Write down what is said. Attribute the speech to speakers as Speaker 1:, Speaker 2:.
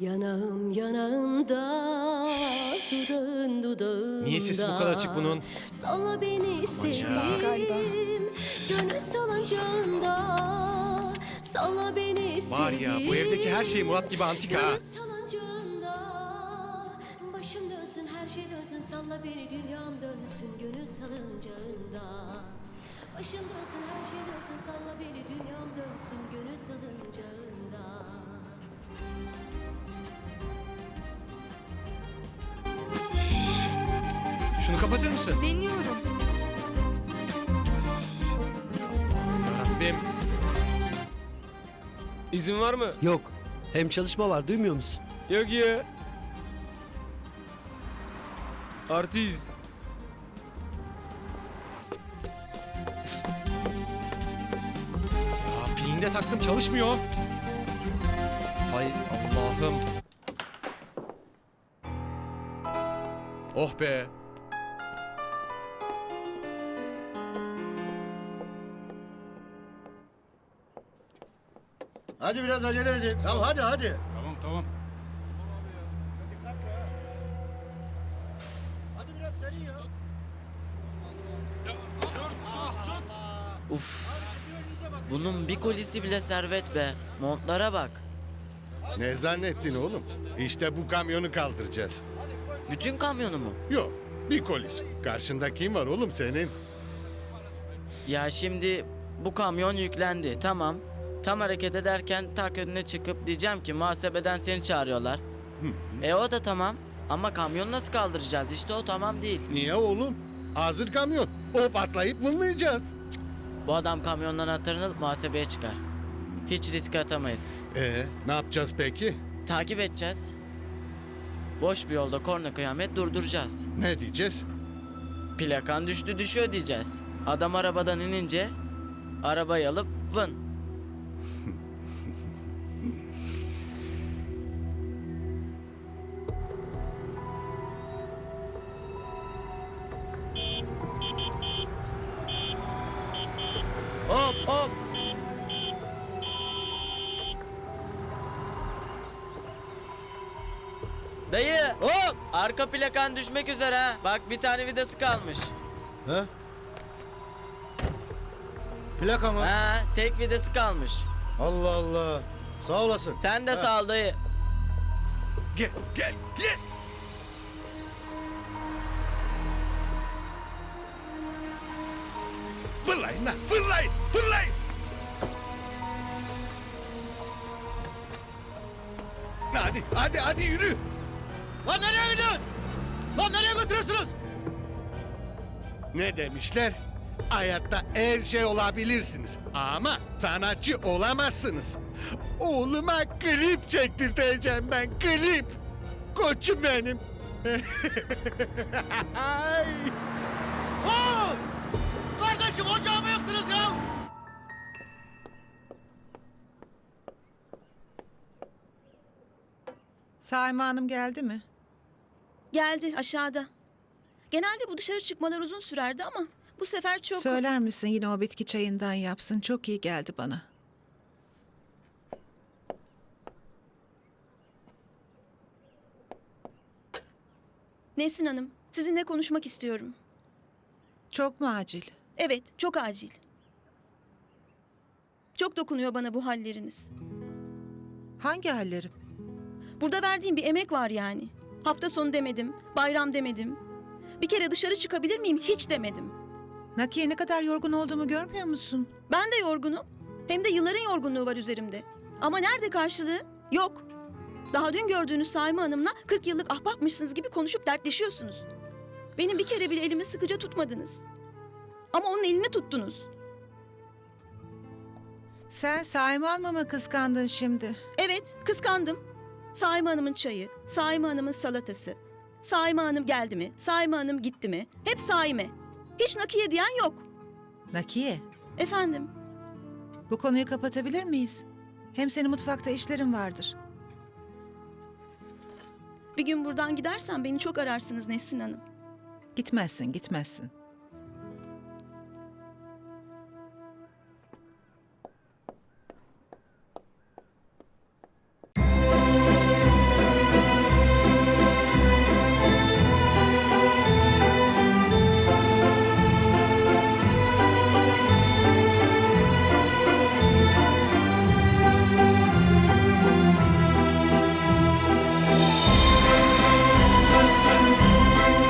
Speaker 1: Yanağım yanağında, dudağın dudağında.
Speaker 2: Niye sesi bu kadar açık bunun?
Speaker 1: Salla beni
Speaker 3: Galiba.
Speaker 1: gönül salıncağında. Salla beni
Speaker 2: Var ya, bu evdeki her şey Murat gibi antika ha.
Speaker 1: Gönül salıncağında. Başım dönsün, her şey dönsün, salla beni dünyam dönsün, gönül salıncağında. Başım dönsün, her şey dönsün, salla beni dünyam dönsün, gönül salıncağında.
Speaker 2: Şunu kapatır mısın?
Speaker 3: Deniyorum.
Speaker 2: Rabbim.
Speaker 4: İzin var mı?
Speaker 5: Yok. Hem çalışma var duymuyor musun?
Speaker 4: Yok ya. Artist.
Speaker 2: Ya pilini de taktım çalışmıyor. Hay Allah'ım. Oh be.
Speaker 6: Hadi biraz acele edin. Tamam hadi hadi.
Speaker 7: Tamam tamam.
Speaker 6: Hadi biraz seri ya.
Speaker 8: Uf. Bunun bir kolisi bile servet be. Montlara bak.
Speaker 9: Ne zannettin oğlum? İşte bu kamyonu kaldıracağız.
Speaker 8: Bütün kamyonu mu?
Speaker 9: Yok, bir kolis. Karşında kim var oğlum senin?
Speaker 8: Ya şimdi bu kamyon yüklendi. Tamam. Tam hareket ederken tak önüne çıkıp diyeceğim ki muhasebeden seni çağırıyorlar. E o da tamam. Ama kamyonu nasıl kaldıracağız? İşte o tamam değil.
Speaker 9: Niye oğlum? Hazır kamyon. O patlayıp mırlayacağız.
Speaker 8: Bu adam kamyondan atarınıp muhasebeye çıkar. Hiç riske atamayız.
Speaker 9: Ee, ne yapacağız peki?
Speaker 8: Takip edeceğiz. Boş bir yolda korna kıyamet durduracağız.
Speaker 9: Ne diyeceğiz?
Speaker 8: Plakan düştü düşüyor diyeceğiz. Adam arabadan inince arabayı alıp vın. Hop hop. Dayı hop arka plakan düşmek üzere ha. Bak bir tane vidası kalmış.
Speaker 6: He? Plaka mı?
Speaker 8: Ha tek vidası kalmış.
Speaker 6: Allah Allah. Sağ olasın.
Speaker 8: Sen de sağ ol dayı.
Speaker 9: Gel, gel, gel. Fırlayın lan, fırlayın, fırlayın. Hadi, hadi, hadi yürü.
Speaker 6: Lan nereye gidiyorsun? Lan nereye götürüyorsunuz?
Speaker 9: Ne demişler? Hayatta her şey olabilirsiniz ama sanatçı olamazsınız. Oğluma klip çektirteceğim ben klip. Koçum benim. Ay.
Speaker 6: Oo! Kardeşim ocağımı yaktınız ya.
Speaker 3: Saime Hanım geldi mi?
Speaker 10: Geldi aşağıda. Genelde bu dışarı çıkmalar uzun sürerdi ama bu sefer çok...
Speaker 3: Söyler misin yine o bitki çayından yapsın? Çok iyi geldi bana.
Speaker 10: Nesrin Hanım, sizinle konuşmak istiyorum.
Speaker 3: Çok mu acil?
Speaker 10: Evet, çok acil. Çok dokunuyor bana bu halleriniz.
Speaker 3: Hangi hallerim?
Speaker 10: Burada verdiğim bir emek var yani. Hafta sonu demedim, bayram demedim. Bir kere dışarı çıkabilir miyim hiç demedim.
Speaker 3: Nakiye ne kadar yorgun olduğumu görmüyor musun?
Speaker 10: Ben de yorgunum. Hem de yılların yorgunluğu var üzerimde. Ama nerede karşılığı? Yok. Daha dün gördüğünüz Saime Hanım'la 40 yıllık ahbapmışsınız gibi konuşup dertleşiyorsunuz. Benim bir kere bile elimi sıkıca tutmadınız. Ama onun elini tuttunuz.
Speaker 3: Sen Saime Hanım'ı mı kıskandın şimdi?
Speaker 10: Evet, kıskandım. Saime Hanım'ın çayı, Saime Hanım'ın salatası. Saime Hanım geldi mi? Saime Hanım gitti mi? Hep Saime. Hiç Nakiye diyen yok.
Speaker 3: Nakiye,
Speaker 10: Efendim,
Speaker 3: bu konuyu kapatabilir miyiz? Hem senin mutfakta işlerin vardır.
Speaker 10: bir gün buradan gidersen beni çok ararsınız Nesrin Hanım.
Speaker 3: Gitmezsin, gitmezsin.